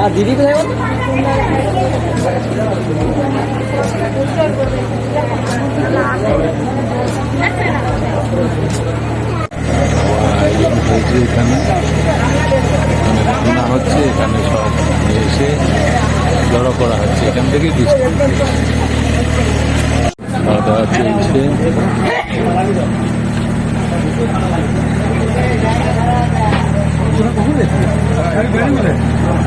আর দিদি কোথায় বল? এখানে মানে হচ্ছে এখানে সব এসে জড়ো করা হচ্ছে এখান থেকে খাওয়া দাওয়া চলছে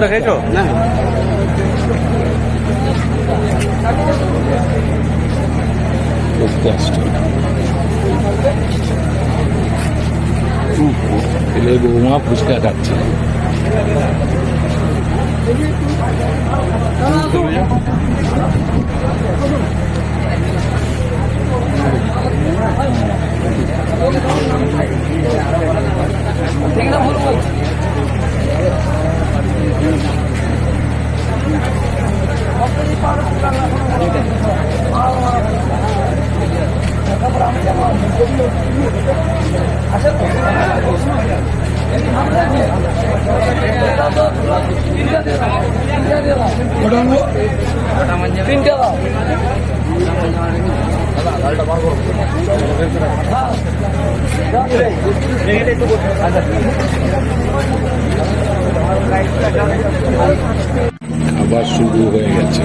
খাবারটা খেয়েছো না ছেলে বৌমা ফুচকা খাচ্ছে তিনটা দাও আবার শুরু হয়ে গেছে।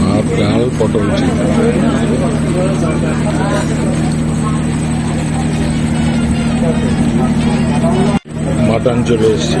ভাত ডাল পটল চিংড়ি মাটন চলে এসছে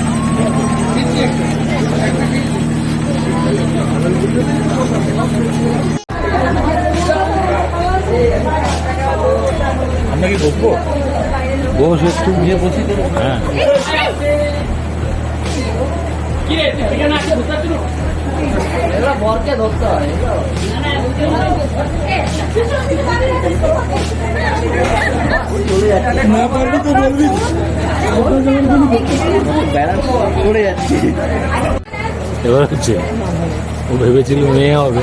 আমরা কি বসবো? বস একটু নিয়ে বসি হ্যাঁ। বরকে ধরতে হয় না পারবি তো বলবি। ব্যালেন্স চলে যাচ্ছে এবার হচ্ছে ও ভেবেছিল মেয়ে হবে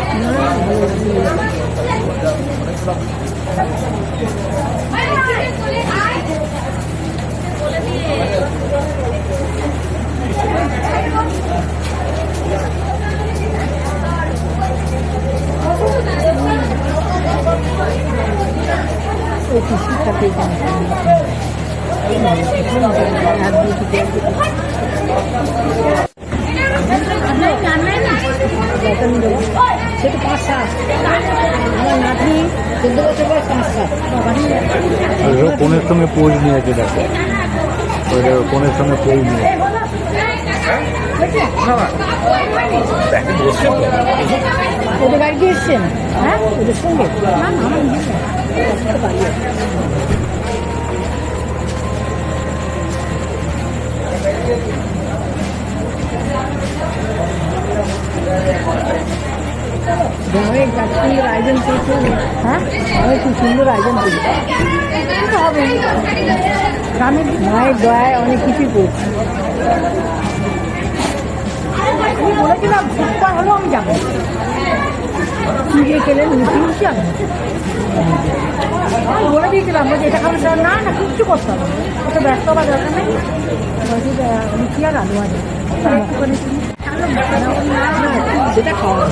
সেটা পাঁচ সাত আমার নাতনি চোদ্দ বছর বয়স কোনের সঙ্গে পোজ নিয়েছে দেখো। কোনের সঙ্গে পোজ নিয়েছে। ওদের বাড়িতে এসছেন হ্যাঁ ওদের সঙ্গে। না, আমার নিজের না। ওদের সাথে বাড়ি আছে। জামাই অনেক সুন্দর আয়োজন করেছে হ্যাঁ অনেক খুব সুন্দর আয়োজন করেছে তো হবে মায়ের দয়ায় অনেক কিছুই করছে আমি বলেছিলাম শুক্রবার হলেও আমি যাব দিয়ে খেলেন লুচি লুচি আমি বলে দিয়েছিলাম বলছি এটা খাবে স্যার না না কিচ্ছু করতে হবে। অত ব্যস্ত হওয়ার দরকার নেই বলছি লুচি আর আলু আছে একটুখানি খাওয়া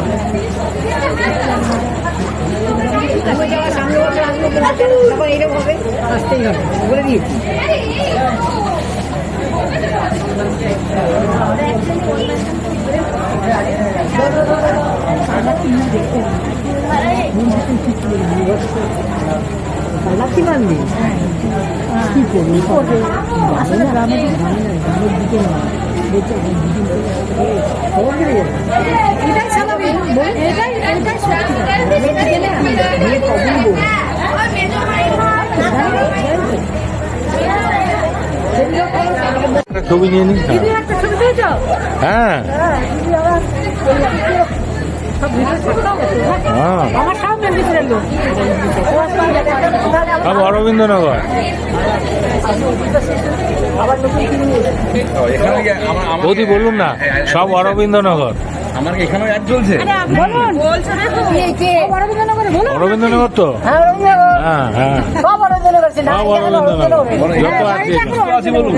তখন এইরকম হবে আসতেই হবে বলে দিয়েছি। লাঠি মারলি? কি করবি? করবে? আসলে গ্রামে গ্রামের দিকে না এটাই স্বাভাবিক। এটাই এটাই সত্যি গ্রামের দিকে না ভেঙে কখন বলব একটা ছবি নিয়ে নিন দিদি একটা ছবি তুলেছ হ্যাঁ হ্যাঁ দিদি আবার সব ভিডিও ছবি দাও তো, হ্যাঁ? হ্যাঁ আমার নিয়ে নিন হ্যাঁ। সব অরবিন্দনগর। আবার নতুন কিনে এখানে কি আমার- আমার- বৌদি বলুন না সব অরবিন্দনগর। আমার এখানেও অ্যাড চলছে? অরবিন্দনগর তো। হ্যাঁ হ্যাঁ হ্যাঁ। আছে এখানে।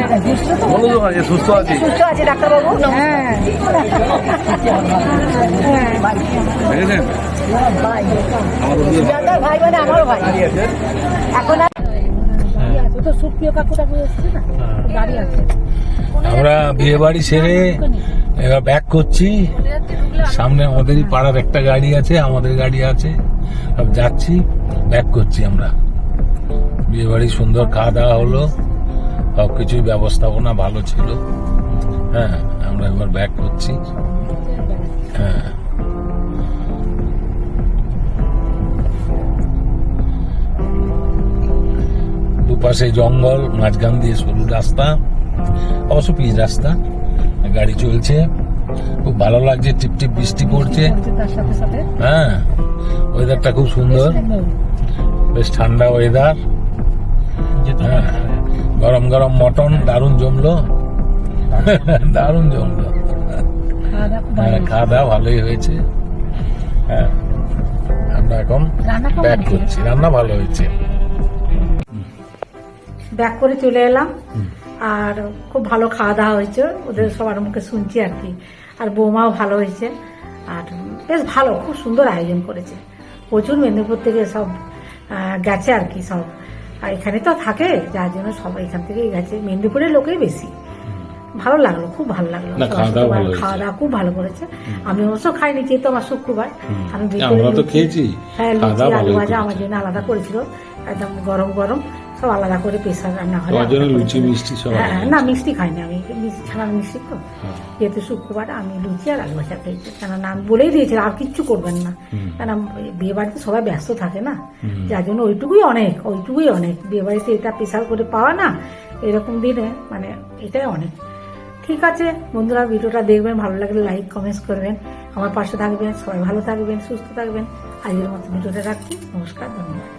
সুস্থ আছি। সুস্থ আছি ডাক্তারবাবু। হ্যাঁ। ভাই মানে আমারও ভাই। এখন তো সুপ্রিয় কাকু টাকু এসছে না? গাড়ি আছে। আমরা বিয়ে বাড়ি সেরে এবার ব্যাক করছি। সামনে আমাদেরই পাড়ার একটা গাড়ি আছে, আমাদের গাড়ি আছে। সব যাচ্ছি ব্যাক করছি আমরা। বিয়ে বাড়ি সুন্দর খাওয়া দাওয়া হলো। সব কিছুই ব্যবস্থাপনা ভালো ছিল। হ্যাঁ আমরা এবার ব্যাক করছি। হ্যাঁ। দুপাশে জঙ্গল, মাঝখান দিয়ে সরু রাস্তা। অবশ্য পিচ রাস্তা গাড়ি চলছে খুব ভালো লাগছে টিপ টিপ বৃষ্টি পড়ছে। হ্যাঁ ওয়েদারটা খুব সুন্দর। বেশ ঠান্ডা ওয়েদার হ্যাঁ গরম গরম মটন দারুণ জমলো। দারুণ জমলো। খাওয়া দাওয়া হ্যাঁ ভালো খাওয়া দাওয়া ভালোই হয়েছে। হ্যাঁ আমরা এখন ব্যাক করছি। রান্না ভালো হয়েছে। ব্যাক করে চলে এলাম। আর খুব ভালো খাওয়া দাওয়া হয়েছে। ওদের সবার মুখে শুনছি আর কি। আর বৌমাও ভালো হয়েছে। আর বেশ ভালো খুব সুন্দর আয়োজন করেছে। প্রচুর মেদিনীপুর থেকে সব গেছে আর কি সব। আর এখানে তো থাকে যার জন্য সবাই এখান থেকেই গেছে। মেদিনীপুরের লোকেই বেশি। ভালো লাগল খুব ভালো লাগল। খাওয়া দাওয়া খুব ভালো করেছে। আমি অবশ্য খাইনি যেহেতু আমার শুক্রবার। আমি আমরা তো খেয়েছি। হ্যাঁ লুচি আলু ভাজা আমার জন্য আলাদা করেছিল। একদম গরম গরম। সব আলাদা করে প্রেশার রান্না হয়। লুচি মিষ্টি সব হ্যাঁ না মিষ্টি খাইনি আমি। মিষ্টি ছানার মিষ্টি তো। হ্যাঁ। যেহেতু শুক্রবার আমি লুচি আর আলু ভাজা খেয়েছি কেননা আমি বলেই দিয়েছিলাম আর কিচ্ছু করবেন না। কেন বিয়ে বাড়িতে সবাই ব্যস্ত থাকে না। যার জন্য ওইটুকুই অনেক ওইটুকুই অনেক। বিয়ে বাড়িতে এটা প্রেশার করে পাওয়া না এরকম দিনে মানে এটাই অনেক। ঠিক আছে বন্ধুরা ভিডিওটা দেখবেন ভালো লাগলে লাইক কমেন্টস করবেন। আমার পাশে থাকবেন সবাই ভালো থাকবেন সুস্থ থাকবেন। আজকের মতো ভিডিওটা রাখছি। নমস্কার ধন্যবাদ।